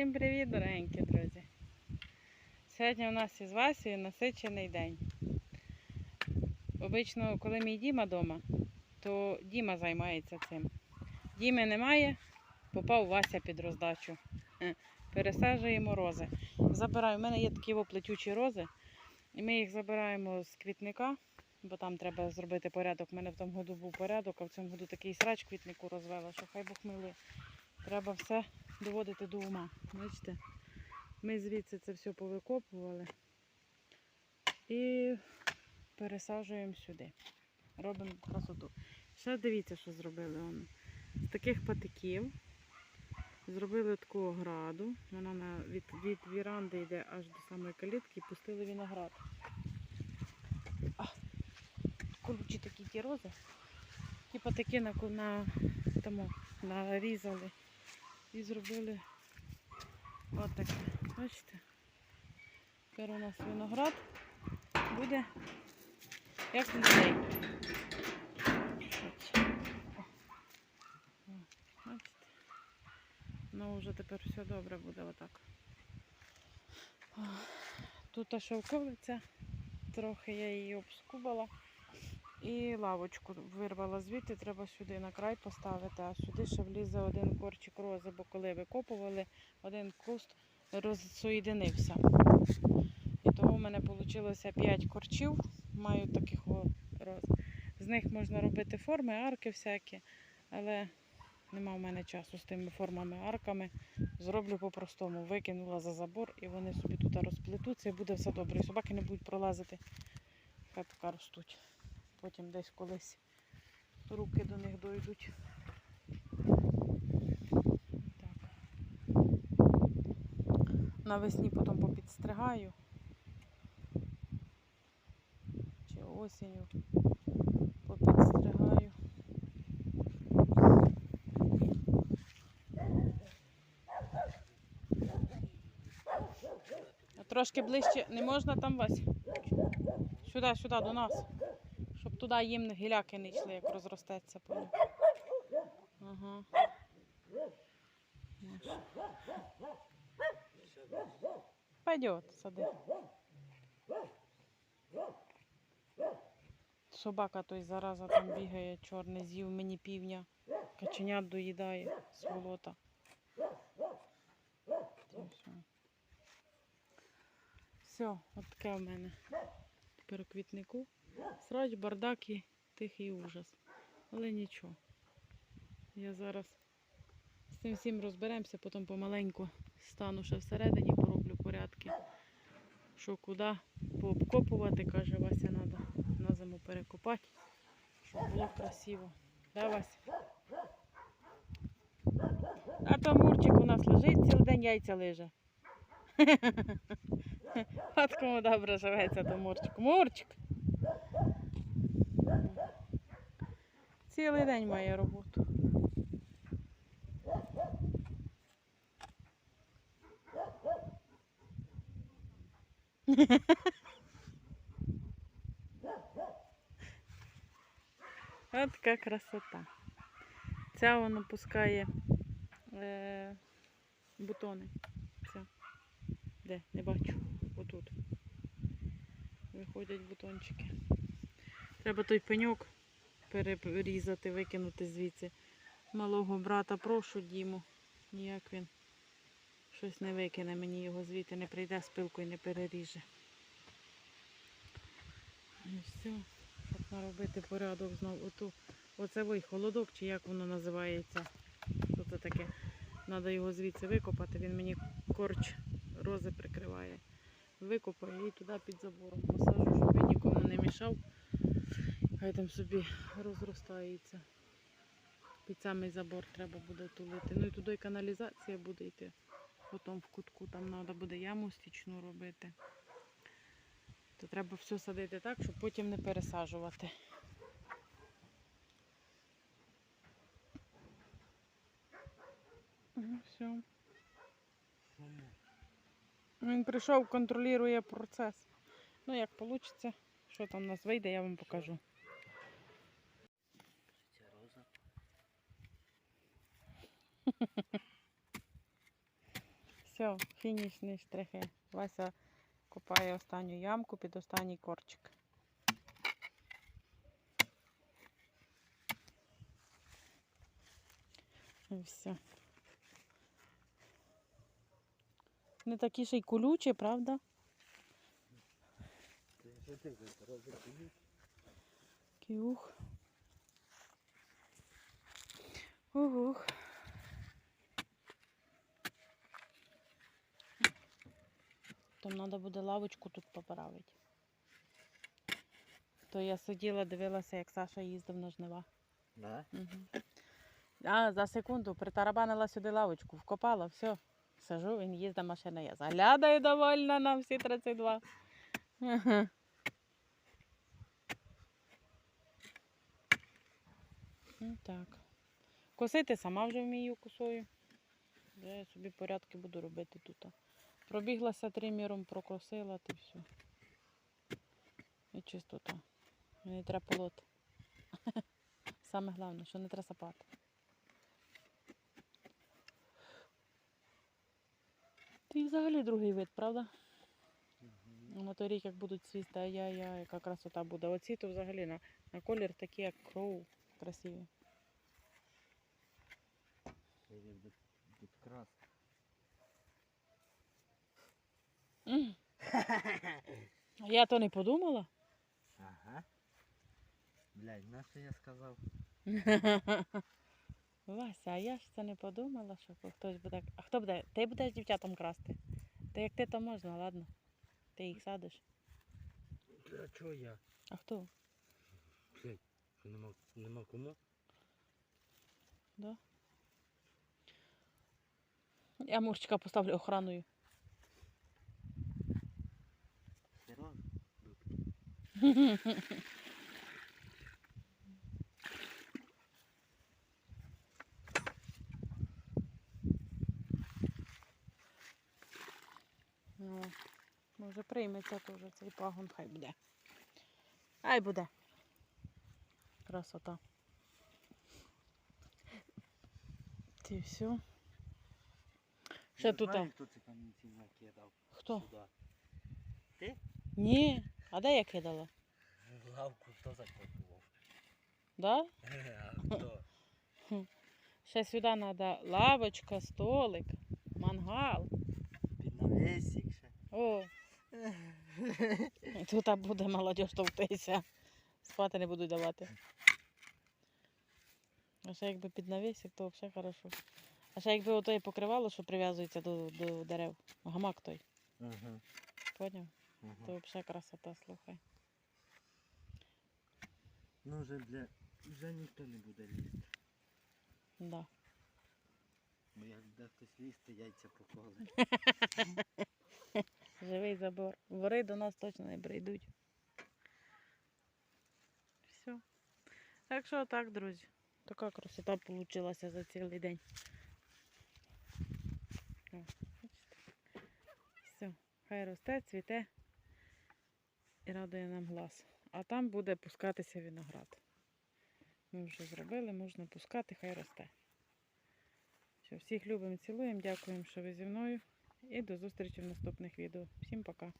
Всім привіт, дорогенькі друзі! Сьогодні у нас із Васею насичений день. Обично, коли мій Діма вдома, то Діма займається цим. Діми немає, попав Вася під роздачу. Е, Пересаджуємо рози. Забираю. У мене є такі оплетючі рози, і ми їх забираємо з квітника, бо там треба зробити порядок. У мене в тому году був порядок, а в цьому году такий срач квітнику розвела, що хай Бог милує. Треба все доводити до ума. Бачите? Ми звідси це все повикопували і пересаджуємо сюди. Робимо красоту. Ще дивіться, що зробили. З таких патиків зробили таку ограду. Вона на, від, від віранди йде аж до самої калітки і пустили виноград. А, такі ті рози. Ті патики на, на, тому, нарізали і зробили отаке. Бачите? Тепер у нас виноград буде як. О, Бачите? Ну вже тепер все добре буде отак. Тут шовковиця, трохи я її обскубала. І лавочку вирвала звідти, треба сюди на край поставити, а сюди ще влізе один корчик рози, бо коли викопували, один куст розсоєдинився. І того в мене вийшло 5 корчів, маю таких роз. З них можна робити форми, арки всякі, але нема в мене часу з тими формами, арками. Зроблю по-простому. Викинула за забор і вони собі тут розплетуться і буде все добре. І собаки не будуть пролазити, хай поки ростуть. Потім десь колись руки до них дойдуть. Навесні потім попідстригаю. Чи осінню попідстригаю. Трошки ближче не можна там Вась? Сюди, сюди, до нас. Щоб туди їм гіляки не йшли, як розростеться поняв. Ага. Пойдет, сади. Собака той зараза там бігає, чорний, з'їв мені півня. Каченят доїдає, сволота. Та все. Все, от таке в мене. Тепер у квітнику. Срач, бардак і тихий ужас. Але нічого. Я зараз з цим всім розберемося, потім помаленьку стану ще всередині, пороблю порядки. Що куди пообкопувати, каже Вася, треба на зиму перекопати, щоб було красиво. Да, Вася? А то Мурчик у нас лежить, цілий день яйця лиже. От кому добре живеться, то Мурчик. Мурчик! Цілий день має роботу. От така красота. Ця вона пускає е, бутони. Ця. Де? Не бачу. Отут. Виходять бутончики. Треба той пеньок перерізати, викинути звідси. Малого брата прошу Діму. Ніяк він щось не викине, мені його звідти не прийде з пилкою не переріже. І все. Щоб наробити порядок знову. Оту, оце ой, холодок, чи як воно називається. Це таке? Треба його звідси викопати, він мені корч рози прикриває. Викопаю і туди під забором посаджу, щоб він нікому не мішав. Хай там собі розростається. Під самий забор треба буде тулити. Ну і туди каналізація буде йти. Потім в кутку там треба буде яму стічну робити. То треба все садити так, щоб потім не пересаджувати. Все. Він прийшов, контролює процес. Ну, як вийде, що там у нас вийде, я вам покажу. Ця роза. Все, фінішні штрихи. Вася копає останню ямку під останній корчик. І все. Не такі ще й колючі, правда? Кіух. Угух. Там треба буде лавочку тут поправити. То я сиділа, дивилася, як Саша їздив на жнива. Да? Угу. А за секунду притарабанила сюди лавочку, вкопала, все. Сижу, він їздить машина, я заглядаю довольна на всі 32. Ага. Ну так. Косити сама вже вмію косою. Вже я собі порядки буду робити тут. Пробіглася триміром, прокосила, ти все. І чистота. Не треба полоти. Саме головне, що не треба сапати. Й взагалі другий вид, правда? На той рік, як будуть цвісти, ай-яй-яй, яка красота буде. Оці то взагалі на, на колір такі, як кроу, красиві. Или тут, тут крас. М. Я то не подумала. Ага. Блядь, на що я сказав? Вася, а я ж це не подумала, що хтось буде. А хто буде? Ти будеш дівчатам красти? Та як ти, то можна, ладно. Ти їх садиш. А чого я? А хто? Блядь, що нема, нема кому? Да? Я Мурчика поставлю охраною. Ну, може прийметься теж цей пагон, хай буде. Хай буде. Красота. Ти все. Ще тут. хто сюди. Ні. А де я кидала? Лавку хто закопував? Да? А хто? Ще сюди треба лавочка, столик, мангал. Під навісик ще. О, тут буде молодь товктися. Спати не будуть давати. А ще якби під навісик, то взагалі хорошо. А ще якби ото і покривало, що прив'язується до, до дерев. Гамак той. Ага. Поняв? Ага. То взагалі красота, слухай. Ну вже, бля, вже ніхто не буде лізти. Да. Бо як буде хтось лізти, яйця поколить. Живий забор. Вори до нас точно не прийдуть. Все. Так що так, друзі. Така красота вийшла за цілий день. О. Все. Хай росте, цвіте і радує нам глаз. А там буде пускатися виноград. Ми вже зробили, можна пускати, хай росте. Що, всіх любимо, цілуємо, дякуємо, що ви зі мною. І до зустрічі в наступних відео. Всім пока.